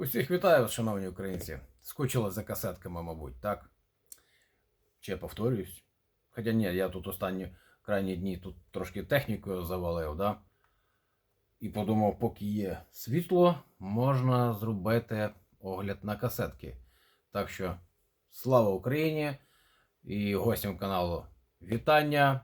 Усіх вітаю, шановні українці. Скучили за касетками, мабуть, так? Чи я повторююсь? Хоча ні, я тут останні крайні дні тут трошки технікою завалив, да? І подумав, поки є світло, можна зробити огляд на касетки. Так що слава Україні і гостям каналу вітання,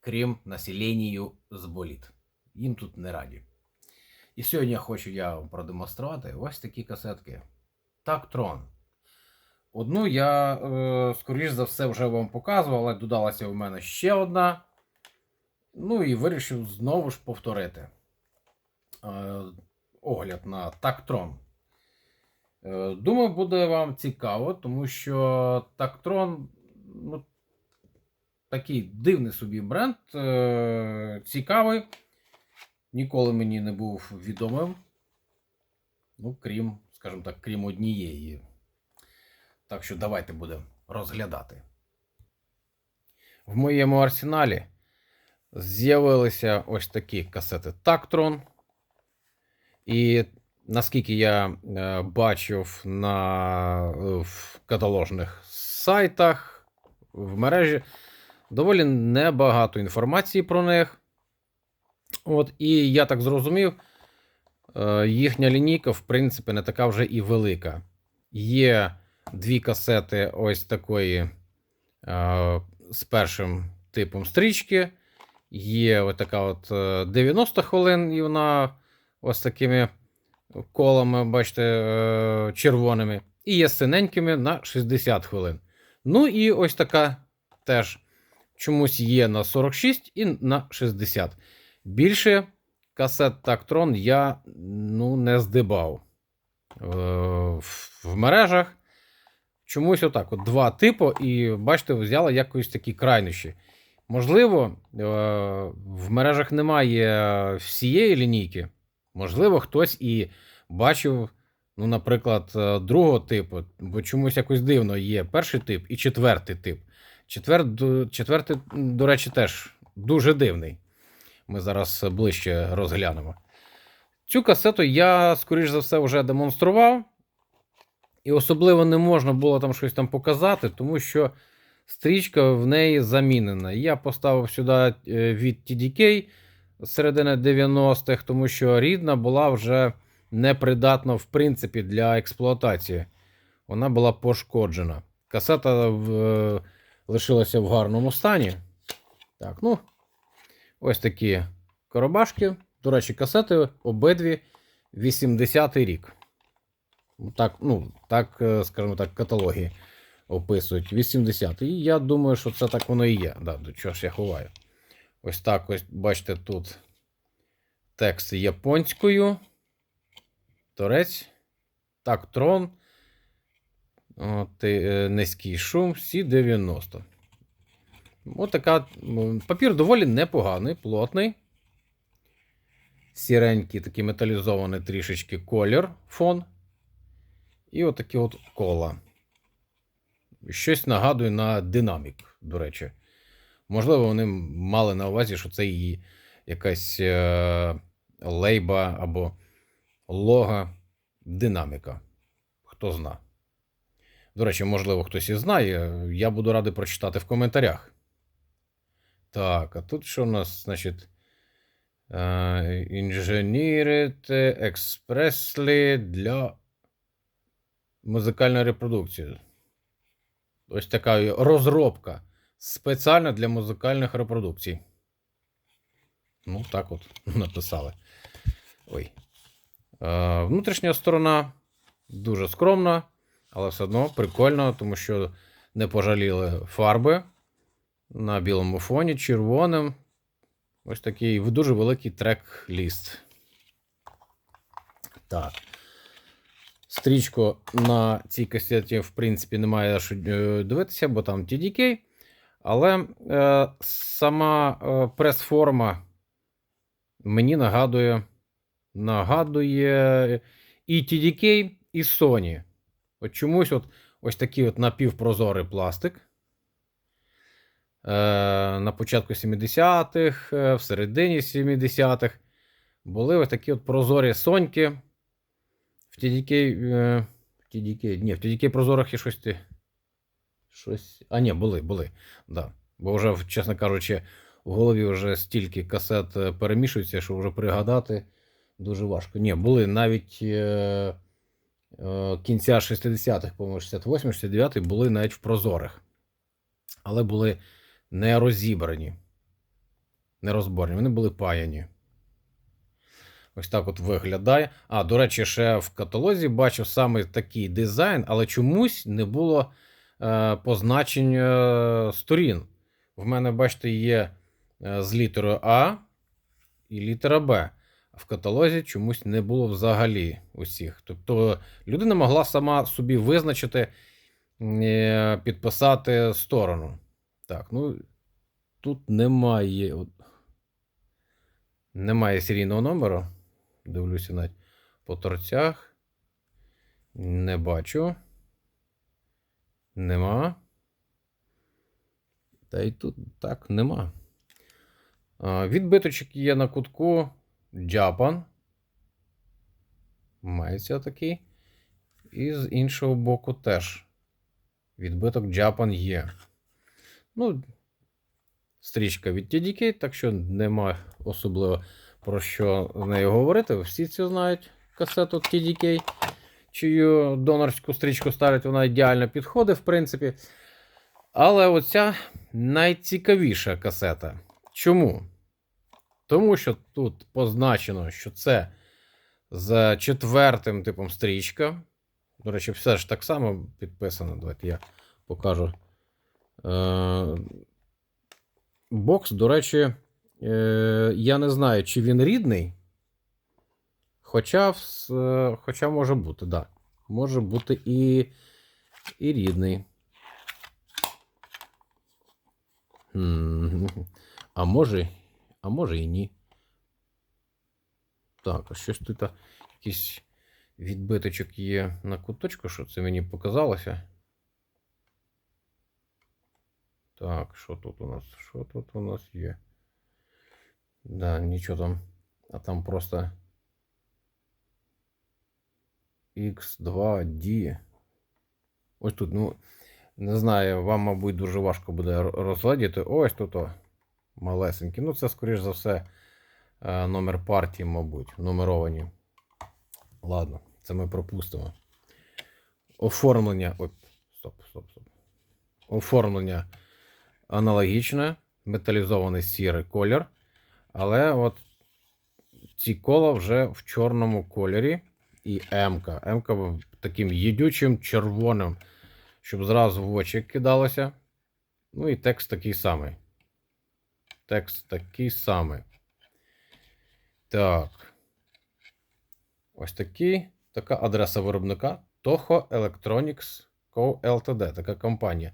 крім населенню з боліт. Їм тут не раді. І сьогодні хочу я вам продемонструвати ось такі касетки. Тактрон. Одну я, е, скоріш за все, вже вам показував, але додалася у мене ще одна. Ну і вирішив знову ж повторити е, огляд на Тактрон. Е, думаю, буде вам цікаво, тому що Тактрон ну, такий дивний собі бренд, е, цікавий. Ніколи мені не був відомим. Ну, крім, скажімо так, крім однієї. Так що давайте будемо розглядати. В моєму арсеналі з'явилися ось такі касети Tactron. І наскільки я е, бачив на е, в каталожних сайтах в мережі, доволі небагато інформації про них. От, і я так зрозумів, е, їхня лінійка, в принципі, не така вже і велика. Є дві касети ось такої е, з першим типом стрічки. Є ось така от е, 90 хвилин, і вона ось такими колами, бачите, е, червоними. І є синенькими на 60 хвилин. Ну і ось така теж чомусь є на 46 і на 60. Більше касет Тактрон я ну, не здибав е, в, мережах. Чомусь отак: от два типи, і бачите, взяла якось такі крайнощі. Можливо, е, в мережах немає всієї лінійки. Можливо, хтось і бачив, ну, наприклад, е, другого типу, бо чомусь якось дивно є перший тип і четвертий тип. Четвер, четвертий, до речі, теж дуже дивний. Ми зараз ближче розглянемо. Цю касету я, скоріш за все, вже демонстрував. І особливо не можна було там щось там показати, тому що стрічка в неї замінена. Я поставив сюди е, від TDK середини 90-х, тому що рідна була вже непридатна, в принципі, для експлуатації. Вона була пошкоджена. Касета в, е, лишилася в гарному стані. Так, ну, Ось такі коробашки. До речі, касети обидві 80-й рік. Так, ну, так, е, скажімо так, каталоги описують. 80-й. І я думаю, що це так воно і є. Да, до чого ж я ховаю. Ось так ось, бачите, тут текст японською. Торець. Так, трон. От, е, низький шум, всі 90. Ось така. м, Папір доволі непоганий, плотний. Сіренький, такий металізований трішечки колір, фон. І отакі от кола. Щось нагадує на динамік, до речі. Можливо, вони мали на увазі, що це її якась е- лейба або лога динаміка. Хто зна. До речі, можливо, хтось і знає. Я буду радий прочитати в коментарях. Так, а тут що у нас, значить, е, інженірити експреслі для музикальної репродукції. Ось така розробка. Спеціально для музикальних репродукцій. Ну, так от написали. Ой. Е, внутрішня сторона дуже скромна, але все одно прикольно, тому що не пожаліли фарби на білому фоні, червоним. Ось такий дуже великий трек-ліст. Так. Стрічку на цій касеті, в принципі, немає що е, дивитися, бо там TDK. Але е, сама е, прес-форма мені нагадує, нагадує і TDK, і Sony. От чомусь от, ось такий от напівпрозорий пластик. Е, на початку 70-х, е, в середині 70-х були ось такі от прозорі соньки. В TDK, е, в TDK, ні, в TDK прозорих і щось. щось, А, ні, були, були. да, Бо вже, чесно кажучи, в голові вже стільки касет перемішується, що вже пригадати дуже важко. Ні, були навіть е, е, кінця 60-х, по-моєму, 68-69 були навіть в прозорих. Але були не розібрані, не розборні, вони були паяні. Ось так от виглядає. А, до речі, ще в каталозі бачив саме такий дизайн, але чомусь не було е, позначень е, сторін. В мене, бачите, є е, з літерою А і літера Б. В каталозі чомусь не було взагалі усіх. Тобто людина могла сама собі визначити, е, підписати сторону. Так, ну тут немає. Немає серійного номеру. Дивлюся навіть по торцях. Не бачу. Нема. Та й тут так нема. А, Відбиточок є на кутку Джапан. Мається такий. І з іншого боку теж. Відбиток Джапан є. Ну, стрічка від TDK, так що нема особливо про що з нею говорити. Всі це знають касету TDK, чию донорську стрічку ставлять, вона ідеально підходить, в принципі. Але оця найцікавіша касета. Чому? Тому що тут позначено, що це за четвертим типом стрічка. До речі, все ж так само підписано. Давайте я покажу Е, бокс, до речі, е, я не знаю, чи він рідний. Хоча хоча може бути, так. Да. Може бути і і рідний. А може, а може і ні. Так, а щось тут якийсь відбиточок є на куточку, що це мені показалося. Так, що тут у нас? Що тут у нас є? Да, нічого там. А там просто X2D. Ось тут, ну, не знаю, вам, мабуть, дуже важко буде розглядіти. Ось тут о, малесенький. Ну, це, скоріш за все, е, номер партії, мабуть, нумеровані. Ладно, це ми пропустимо. Оформлення. Ой, стоп, стоп, стоп. Оформлення аналогічно, металізований сірий колір. Але от ці кола вже в чорному кольорі і М-ка. М-ка таким їдючим червоним, щоб зразу в очі кидалося. Ну і текст такий самий. Текст такий самий. Так. Ось такий. Така адреса виробника Toho Electronics Co. Ltd. Така компанія.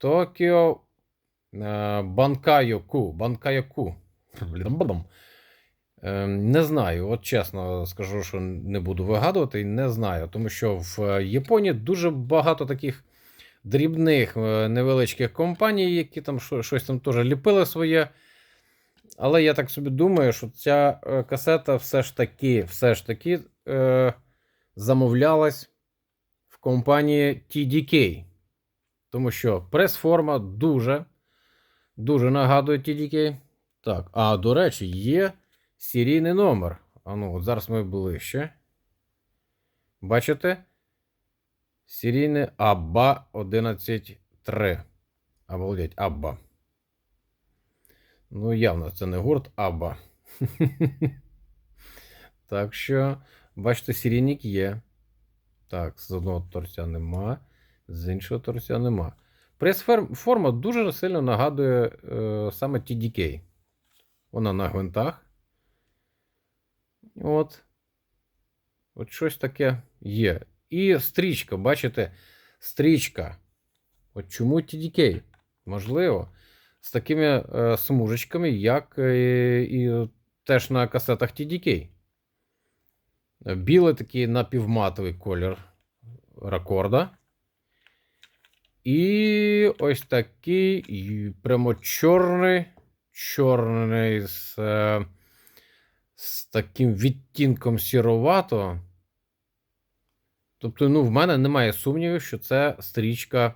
Tokyo Е, Банкайоку. Банкайоку. Е, не знаю, от чесно скажу, що не буду вигадувати, не знаю, тому що в Японії дуже багато таких дрібних е, невеличких компаній, які там щось там теж ліпили своє. Але я так собі думаю, що ця касета все ж таки все ж таки е, замовлялась в компанії TDK. Тому що прес-форма дуже Дуже нагадує TDK. Так, а до речі, є серійний номер. А ну, от зараз ми ближче. Бачите? Серійний Абба 113. Або Обалдеть, Абба. Ну, явно, це не гурт Абба. Так що, бачите, серійник є. Так, з одного торця нема, з іншого торця нема. Прес-форма дуже сильно нагадує е, саме TDK. Вона на гвинтах. От. От щось таке є. І стрічка, бачите? Стрічка. От чому TDK? Можливо. З такими е, смужечками, як е, і теж на касетах TDK. Білий такий напівматовий колір ракорда. І ось такий прямо чорний, чорний з е, з таким відтінком сіровато. Тобто, ну, в мене немає сумнівів, що це стрічка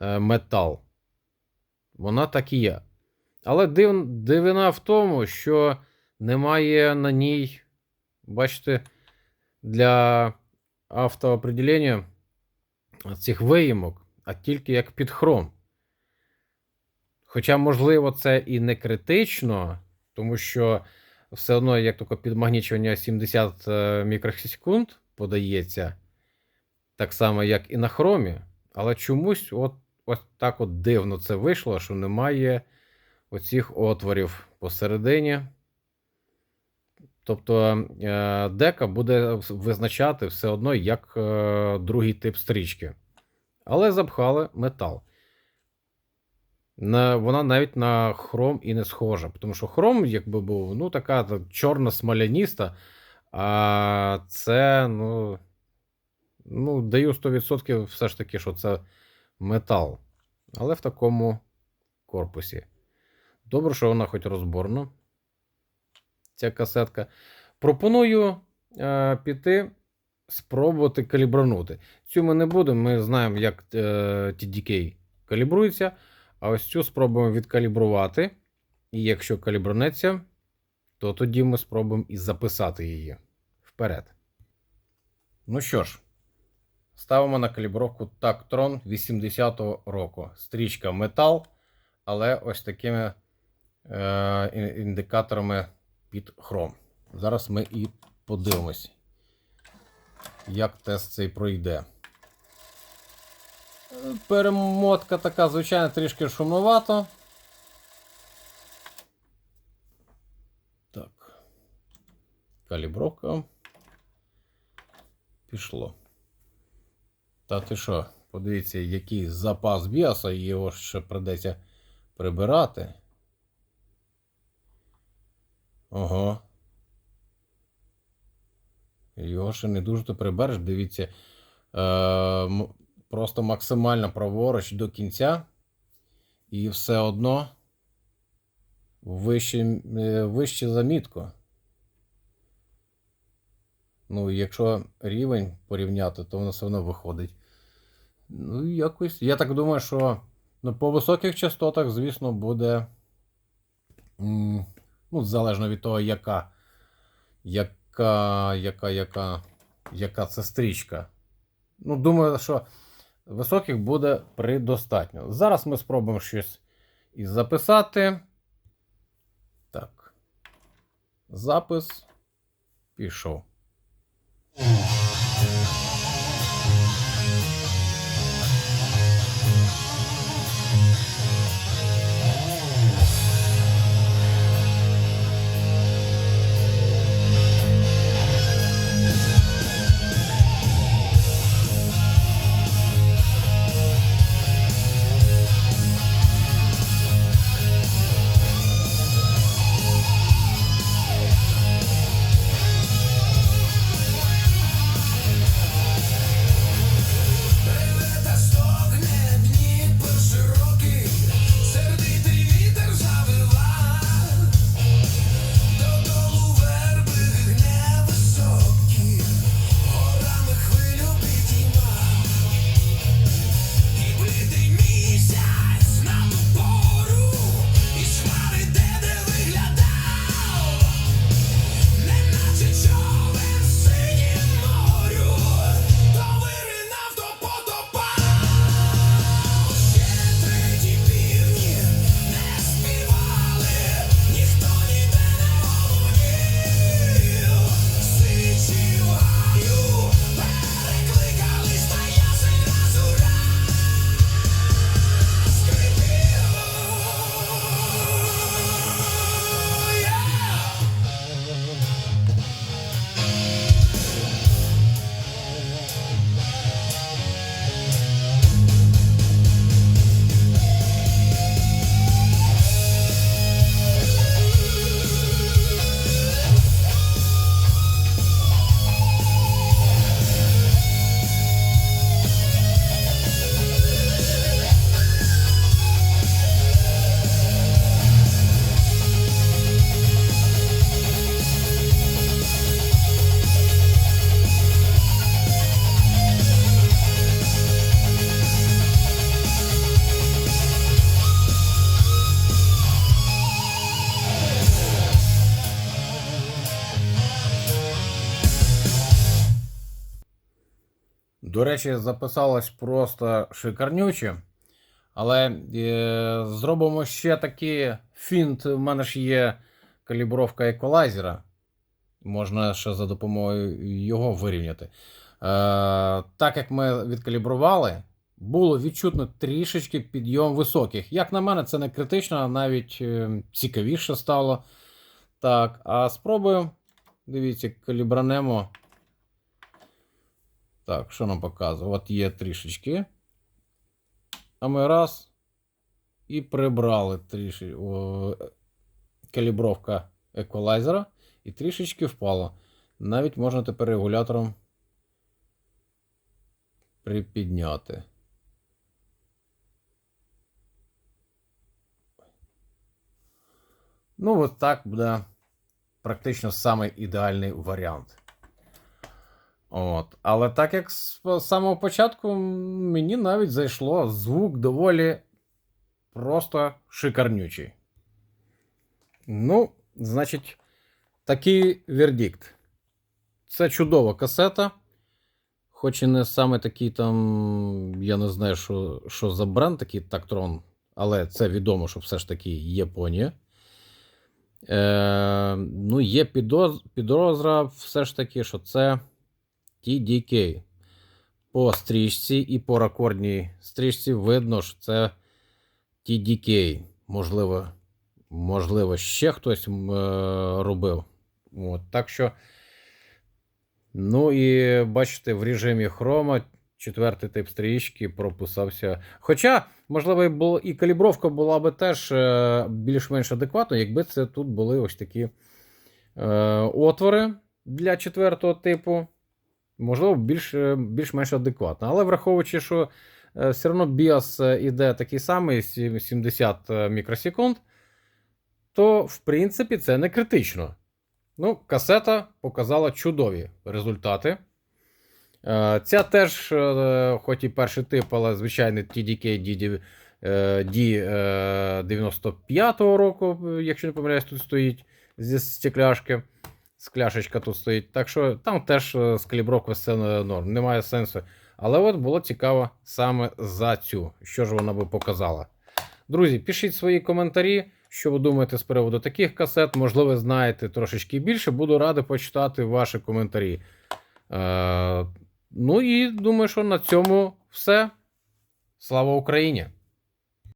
е, метал. Вона так і є. Але див, дивина в тому, що немає на ній, бачите, для автоопределення цих виїмок а тільки як під хром. Хоча, можливо, це і не критично, тому що все одно, як тільки підмагнічування 70 е, мікросекунд подається, так само, як і на хромі, але чомусь от, от так от дивно це вийшло, що немає оцих отворів посередині. Тобто е, дека буде визначати все одно як е, другий тип стрічки. Але запхали метал. На, Вона навіть на хром і не схожа. Тому що хром, якби був, ну, така та, чорна смоляніста, а це, ну, ну, даю 100% все ж таки, що це метал. Але в такому корпусі. Добре, що вона хоч розборна. Ця касетка. Пропоную е, піти спробувати калібранути. Цю ми не будемо, ми знаємо, як е, TDK калібрується. А ось цю спробуємо відкалібрувати. І якщо калібронеться, то тоді ми спробуємо і записати її вперед. Ну що ж, ставимо на калібровку Tactron 80-го року. Стрічка метал, але ось такими е, індикаторами під хром. Зараз ми і подивимось, як тест цей пройде. Перемотка така, звичайно, трішки шумновато. Так. Калібровка. Пішло. Та ти що? Подивіться, який запас біаса, його ще придеться прибирати. Ого. Його ще не дуже то прибереш, дивіться. Е, просто максимально праворуч до кінця. І все одно вище, е, вище замітку. Ну, якщо рівень порівняти, то воно все одно виходить. Ну, якось. Я так думаю, що ну, по високих частотах, звісно, буде. Ну, залежно від того, яка, яка, яка, яка, яка це стрічка. Ну, думаю, що високих буде предостатньо. Зараз ми спробуємо щось і записати. Так. Запис пішов. До речі, записалось просто шикарнюче. Але е, зробимо ще такий фінт. У мене ж є калібровка еквалайзера. Можна ще за допомогою його вирівняти. Е, так як ми відкалібрували, було відчутно трішечки підйом високих. Як на мене, це не критично, навіть е, цікавіше стало. Так, а спробуємо. Дивіться, калібранемо. Так, що нам показує? От є трішечки. А ми раз. І прибрали трішечки калібровка еквалайзера. І трішечки впало. Навіть можна тепер регулятором припідняти. Ну, от так буде практично самий ідеальний варіант. От. Але так як з самого початку мені навіть зайшло звук доволі просто шикарнючий. Ну, значить, такий вердикт. Це чудова касета. Хоч і не саме такий там, я не знаю, що що за бренд такий Тактрон, але це відомо, що все ж таки Японія. Е, Ну, є підозра, все ж таки, що це TDK. По стрічці і по рекордній стрічці видно, що це TDK. Можливо, можливо, ще хтось е, робив. От, Так що. Ну і бачите, в режимі хрома четвертий тип стрічки прописався. Хоча, можливо, і, було, і калібровка була би теж е, більш-менш адекватною, якби це тут були ось такі е, отвори для четвертого типу. Можливо, е, більш-менш адекватно. Але враховуючи, що е, все одно BIOS іде такий самий 70 мікросекунд, то в принципі це не критично. Ну, касета показала чудові результати. Е, Ця теж, е, хоч і перший тип, але звичайний TDK D, е, D95 року, якщо не помиляюсь, тут стоїть зі стекляшки. Скляшечка тут стоїть. Так що там теж е, з калібровкою все норм, немає сенсу. Але от було цікаво саме за цю, що ж вона би показала. Друзі, пишіть свої коментарі, що ви думаєте з приводу таких касет. Можливо, знаєте трошечки більше. Буду радий почитати ваші коментарі. Е, ну і думаю, що на цьому все. Слава Україні!